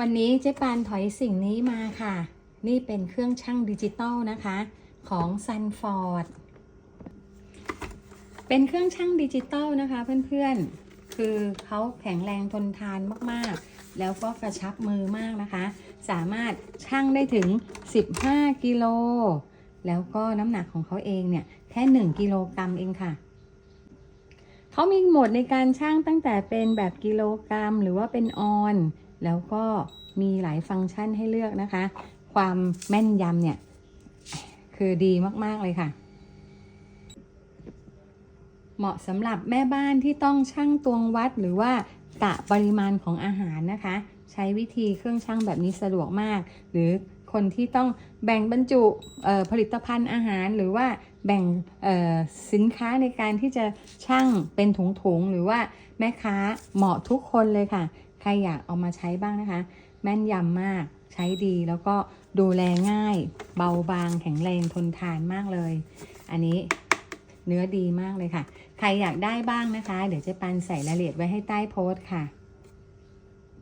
วันนี้เจ๊ปานถอยสิ่งนี้มาค่ะ นี่เป็นเครื่องชั่งดิจิตอลนะคะ ของ Sunford เป็นเครื่องชั่งดิจิตอลนะคะเพื่อนๆ คือเขาแข็งแรงทนทานมากๆ แล้วก็กระชับมือมากนะคะ สามารถชั่งได้ถึง 15 กิโล แล้วก็น้ำหนักของเขาเองเนี่ย แค่ 1 กิโลกรัมเองค่ะเขามีโหมดในการชั่งตั้งแต่เป็นแบบกิโลกรัม หรือว่าเป็นออน แล้วก็มีหลายฟังก์ชันให้เลือกนะคะ ความแม่นยำเนี่ย คือดีมาก ๆ เลยค่ะ เหมาะสำหรับแม่บ้านที่ต้องชั่งตวงวัดหรือว่ากะปริมาณของอาหารนะคะ ใช้วิธีเครื่องชั่งแบบนี้สะดวกมาก หรือ คนที่ต้องแบ่งบรรจุผลิตภัณฑ์อาหาร หรือว่าแบ่งสินค้าในการที่จะชั่งเป็นถุงๆ หรือว่าแม่ค้าเหมาะทุกคนเลยค่ะ ใครอยากเอามาใช้บ้างนะคะ แม่นยำมากใช้ดีแล้วก็ดูแลง่าย เบาบางแข็งแรงทนทานมากเลย อันนี้เนื้อดีมากเลยค่ะ ใครอยากได้บ้างนะคะ เดี๋ยวเจะปันใส่รายละเอียดไว้ให้ใต้โพสต์ค่ะ